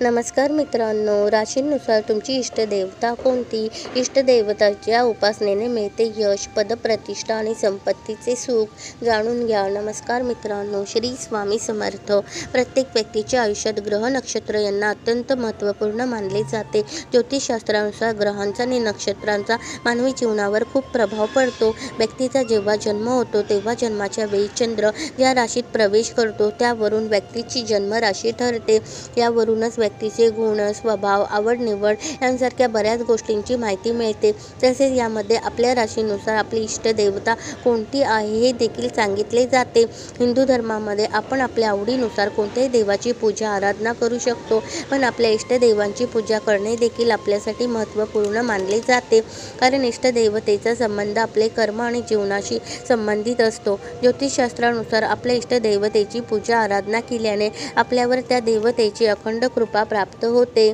नमस्कार मित्रांनो राशीनुसार तुमची इष्टदेवता कोणती? इष्टदेवताच्या उपासनेने मिळते यश पदप्रतिष्ठा आणि संपत्तीचे सुख जाणून घ्या. नमस्कार मित्रांनो श्री स्वामी समर्थ. प्रत्येक व्यक्तीच्या आयुष्यात ग्रह नक्षत्र यांना अत्यंत महत्त्वपूर्ण मानले जाते. ज्योतिषशास्त्रानुसार ग्रहांचा आणि नक्षत्रांचा मानवी जीवनावर खूप प्रभाव पडतो. व्यक्तीचा जेव्हा जन्म होतो तेव्हा जन्माच्या वेळी चंद्र ज्या राशीत प्रवेश करतो त्यावरून व्यक्तीची जन्मराशी ठरते. यावरूनच व्यक्तीचे गुण स्वभाव आवडनिवड यांसारख्या बऱ्याच गोष्टींची माहिती मिळते. तसेच यामध्ये आपल्या राशीनुसार आपली इष्टदेवता कोणती आहे हे देखील सांगितले जाते. हिंदू धर्मामध्ये आपण आपल्या आवडीनुसार कोणत्याही देवाची पूजा आराधना करू शकतो. पण आपल्या इष्टदेवांची पूजा करणे देखील आपल्यासाठी महत्त्वपूर्ण मानले जाते. कारण इष्टदेवतेचा संबंध आपले कर्म आणि जीवनाशी संबंधित असतो. ज्योतिषशास्त्रानुसार आपल्या इष्टदेवतेची पूजा आराधना केल्याने आपल्यावर त्या देवतेची अखंड कृपा प्राप्त होते.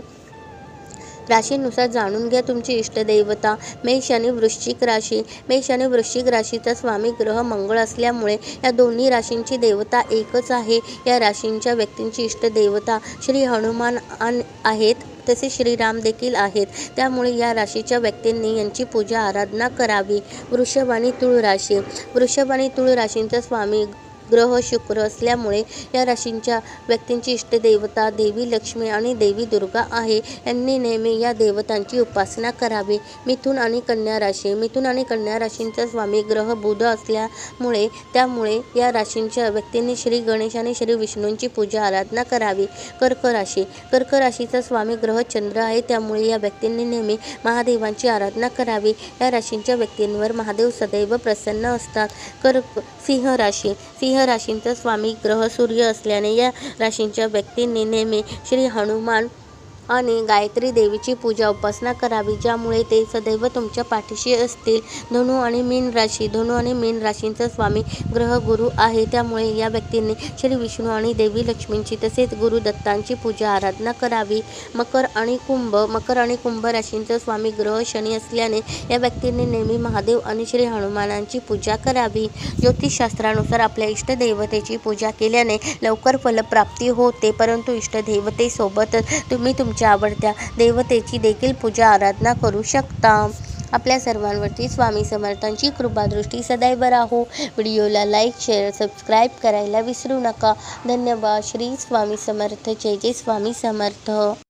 राशीनुसार जाणून घ्या तुमची इष्टदैवता. मेष आणि वृश्चिक राशी. मेष आणि वृश्चिक राशीचा स्वामी ग्रह मंगळ असल्यामुळे या दोन्ही राशींची देवता एकच आहे. या राशींच्या व्यक्तींची इष्टदेवता श्री हनुमान आहेत. तसे श्रीराम देखील आहेत. त्यामुळे या राशीच्या व्यक्तींनी यांची पूजा आराधना करावी. वृषभ आणि तुळ राशी वृषभ आणि तुळ राशींचा स्वामी ग्रह शुक्र असल्यामुळे या राशींच्या व्यक्तींची इष्टदेवता देवी लक्ष्मी आणि देवी दुर्गा आहे. यांनी नेहमी या देवतांची उपासना करावी. मिथुन आणि कन्या राशी. मिथुन आणि कन्या राशींचा स्वामी ग्रह बुध असल्यामुळे त्यामुळे या राशींच्या व्यक्तींनी श्री गणेश आणि श्री विष्णूंची पूजा आराधना करावी. कर्क राशी. कर्क राशीचा स्वामी ग्रह चंद्र आहे. त्यामुळे या व्यक्तींनी नेहमी महादेवांची आराधना करावी. या राशींच्या व्यक्तींवर महादेव सदैव प्रसन्न असतात. कर्क सिंह राशी. सिंह राशींचा स्वामी ग्रह सूर्य असल्याने या राशींच्या व्यक्तींनी नेहमी श्री हनुमान आणि गायत्री देवीची पूजा उपासना करावी ज्यामुळे ते सदैव तुमच्या पाठीशी असतील. धनु आणि मीन राशी धनु आणि मीन राशींचा स्वामी ग्रह गुरु आहे. त्यामुळे या व्यक्तींनी श्री विष्णू आणि देवी लक्ष्मींची तसेच गुरु दत्तांची पूजा आराधना करावी. मकर आणि कुंभ मकर आणि कुंभ राशींचा स्वामी ग्रह शनी असल्याने या व्यक्तींनी नेहमी महादेव आणि श्री हनुमानांची पूजा करावी. ज्योतिषशास्त्रानुसार आपल्या इष्टदेवतेची पूजा केल्याने लवकर फलप्राप्ती होते परंतु इष्टदेवतेसोबतच तुम्ही तुमच्या आवडत्या देवतेची देखील पूजा आराधना करू शकता. आपल्या सर्वांवरती स्वामी समर्थांची कृपादृष्टी सदैव राहो. व्हिडिओला लाईक शेअर सबस्क्राईब करायला विसरू नका. धन्यवाद. श्री स्वामी समर्थ. जय जय स्वामी समर्थ.